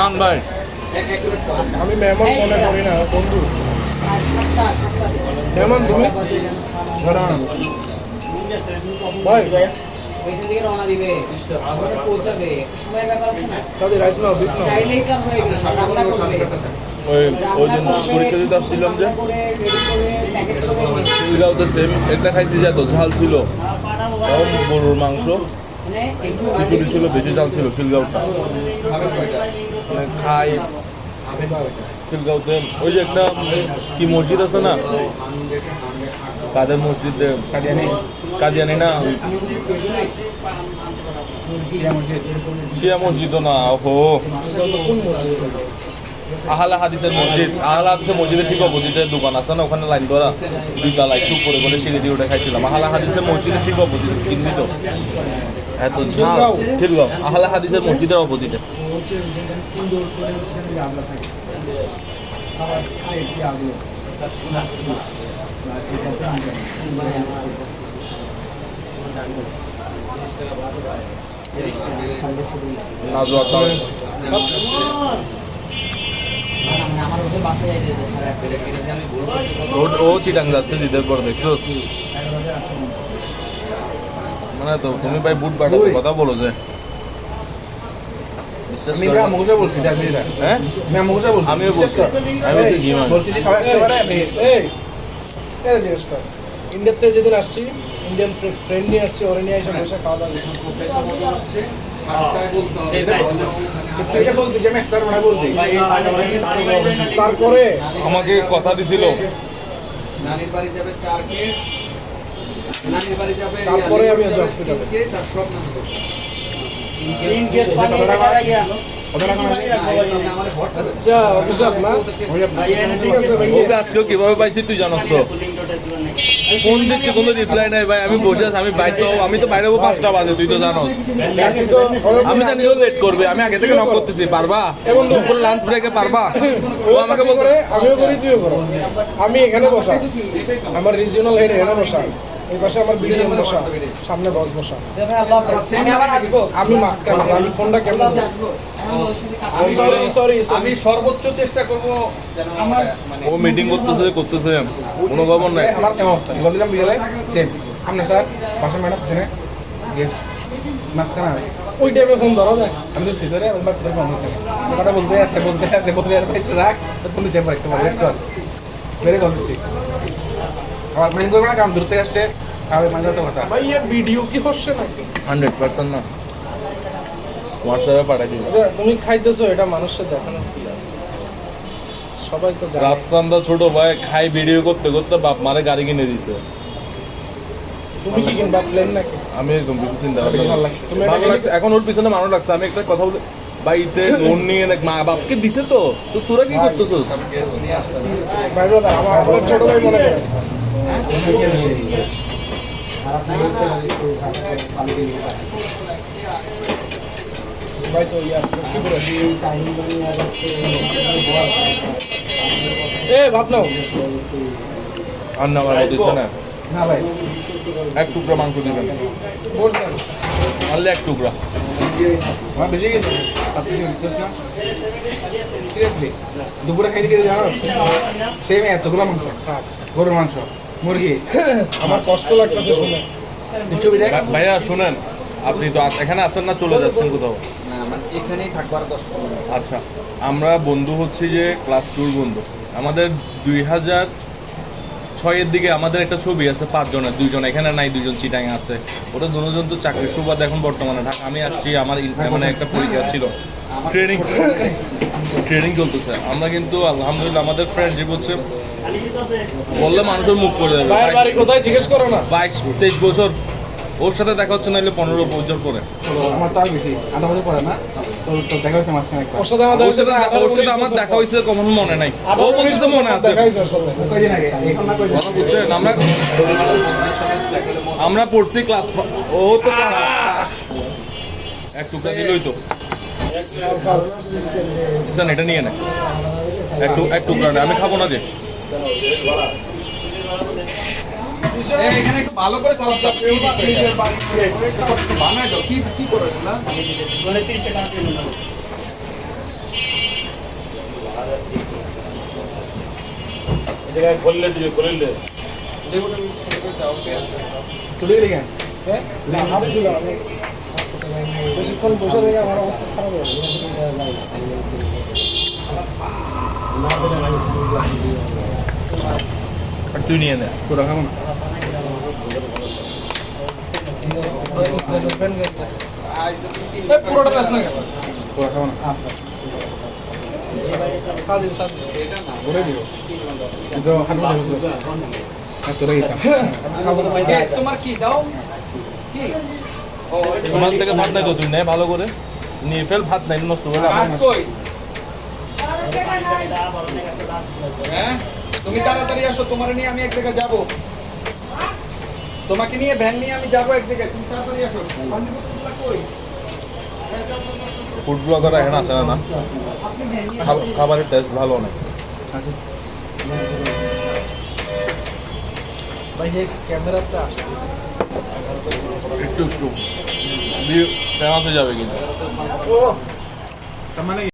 আমি আমি মেহমান মনে করি না বন্ধু মেহমান তুমি ধরো ওইখান থেকে রওনা দিবে ওখানে পৌঁছাবে সময়ের ব্যাপার আছে না সাদি রাইস নাও বিফ নাও চাইলেই কাম হয়ে গেল রান্না করবে ওই ওই দিন পরীক্ষা দিতে আসছিলাম যে। খিলগাঁওতে সেম একটা খাইছি যে এত ঝাল ছিল। গরুর মাংস। মানে একটু খিচুড়ি ছিল বেশি ঝাল ছিল খিলগাঁওটা মানে খাই। খিলগাঁওতে ওই যে একটা কি মসজিদ আছে না? কাদের মসজিদে? কাদিয়ানি। না? শিয়া মসজিদও না ওহো। আহলা হাদিসের মসজিদ। আহলা হাদিসের মসজিদের ঠিক অপোজিটে দোকান আছে না ওখানে লাইন ধরা। দুই তালা একটু করে করে সিঁড়ি দিয়ে ওটা খাইছিলাম। আহলা হাদিসের মসজিদের ঠিক অপোজিট কিনবি তো? এত ঝাল। ঠিক আহলা হাদিসের মসজিদের অপোজিটে। নাজুয়া তাও মানে ও চিটাং যাচ্ছে দিদের পর দেখছ? মানে তো তুমি ভাই বুট বাটাতে কথা বলো যে। বিশ্বাস আমি করো মুখে বলছি হ্যাঁ? আমি মুখে বলছি আমিও বলছি। আমি বলছি এই, জি মান। বলছি যে সবাই আসতে পারে আমি এই এটা জিজ্ঞেস কর। ইন্ডিয়াতে যেদিন আসছি ইন্ডিয়ান ফ্রেন্ড নিয়ে আসছি ওরে নিয়ে এসে বসে খাওয়া দাওয়া তারপরে আমাকে কথা দিছিল। নানির বাড়ি যাবে চার কেস। নানির বাড়ি যাবে তারপরে আমি হসপিটালে। কেস আর সব কীভাবে পাইছি তুই জানাস তো? ফোন দিচ্ছি কোনো রিপ্লাই নাই ভাই। আমি বসে আছি আমি বাইরে আমি তো বাইরে পাঁচটা বাজে তুই তো জানোস। আমি জানি ও লেট করবে আমি আগে থেকে নক করতেছি পারবা? এবং দুপুর লাঞ্চ ব্রেকে পারবা? ও আমাকে বলতে আমিও করি তুইও করো। আমি এখানে বসা। আমার রিজিওনাল হেড এখানে বসা। এই পাশে আমার বিডিএম বসা সামনে বস বসা। আমি মাঝখানে আমি ফোনটা কেমন? আমি সর্বোচ্চ চেষ্টা করব মানে ও মিটিং করতেছে করতেছে। কোনো খবর নাই। আমার কেমন অবস্থা? বললাম বিকেলে সেম আপনি স্যার বাসা ম্যাডাম এখানে গেস্ট মাঝখানে ওই টাইমে ফোন ধরো দেখ। আমি তো আমার ফোন হচ্ছে কথা বলতে আছে বলতে আছে বলতে আছে। রাখ ফোন দিচ্ছে একটু কর মেরে কল দিচ্ছি। আমার মাইন্ড করবে না কারণ দূর থেকে আসছে আর মাইন্ড তো কথা। ভাই ये ভিডিও কি হচ্ছে নাকি? হান্ড্রেড পার্সেন্ট না। হোয়াটসঅ্যাপে পাঠাই দিবি আচ্ছা, তুমি খাইতেছো এটা মানুষের দেখানোর কি আছে? সবাই তো জানে। রাফসান্দা ছোট ভাই খাই ভিডিও করতে করতে বাপ মারে গাড়ি কিনে দিছে। তুমি কি কিনবা প্লেন নাকি? আমি একদম কিছু চিন্তা ভালো লাগছে। ভালো লাগছে। এখন ওর পিছনে মানুষ লাগছে। আমি একটা কথা বলি বাড়িতে লোন নিয়ে দেখ মা বাপকে দিছে তো। তো তোরা কি করতেছিস? ভাই আমার আমার ছোট ভাই মনে করে। ভাই তো ইয়ার এ নাও আর না আমার দিচ্ছে না? না ভাই। এক টুকরা মাংস দিবেন। বসবেন আনলে এক টুকরা। আমার বেশি গেছে। না দুপুরে খাইতে গেলে জানো? সেম এতগুলো মাংস। গরুর মাংস। মুরগি। আমার কষ্ট লাগতেছে শুনে। ভাইয়া শুনেন আপনি তো এখানে আসেন না চলে যাচ্ছেন কোথাও? মানে এখানেই। আচ্ছা আমরা বন্ধু হচ্ছি যে ক্লাস টুর বন্ধু। আমাদের দুই হাজার ছয়ের দিকে আমাদের একটা ছবি আছে পাঁচজনের দুইজন এখানে নাই দুইজন চিটাং আছে। ওটা দুজন তো চাকরির সুবাদে এখন বর্তমানে ঢাকা আমি আসছি আমার ইন- মানে একটা পরীক্ষা ছিল। ট্রেনিং ট্রেনিং চলতেছে। আমরা কিন্তু আলহামদুলিল্লাহ আমাদের ফ্রেন্ডশিপ হচ্ছে বললে মানুষের মুখ করে যাবে। ভাইয়ের বাড়ি কোথায় জিজ্ঞেস করো না। বাইশ তেইশ বছর। ওর সাথে দেখা হচ্ছে না হলে পনেরো বছর পরে। আমার তার বেশি আধা বছর পরে না দেখা হয়েছে মাঝখানে ওর সাথে ওর সাথে ওর সাথে আমার দেখা হয়েছে কখনো মনে নাই। ও বলতেছে মনে আছে। আমরা আমরা পড়ছি ক্লাস ও তো এক টুকরা দিলই তো। এটা নিয়ে নে। এক টুকরা আমি খাব না যে। এখানে ভালো করে হবে। কি কি করো এগুলা তিরিশ টাকা কিলো নেব। লেবুটা মিক্স করে দাও টেস্ট তুলে গেলি কেন বেশিক্ষণ বসে থেকে আমার অবস্থা খারাপ হয়ে আর তুই নিয়ে নে। পুরো খাব না? পুরোটা না খাব তোরা তোমার কি? দাও কি? ও তোমার থেকে ভাত নাই তো তুই নে ভালো করে। নিয়ে ফেল ভাত নাই নষ্ট করে। হ্যাঁ? তুমি তাড়াতাড়ি আসো তোমার নিয়ে আমি এক জায়গায় যাব। তোমাকে নিয়ে ভ্যান নিয়ে আমি যাব এক জায়গায়। তুমি তাড়াতাড়ি আসো। ফুড ব্লগার এখন আসে না? খাবারের টেস্ট ভালো অনেক একটু একটু। ফেমাস হয়ে যাবে কিন্তু। মানে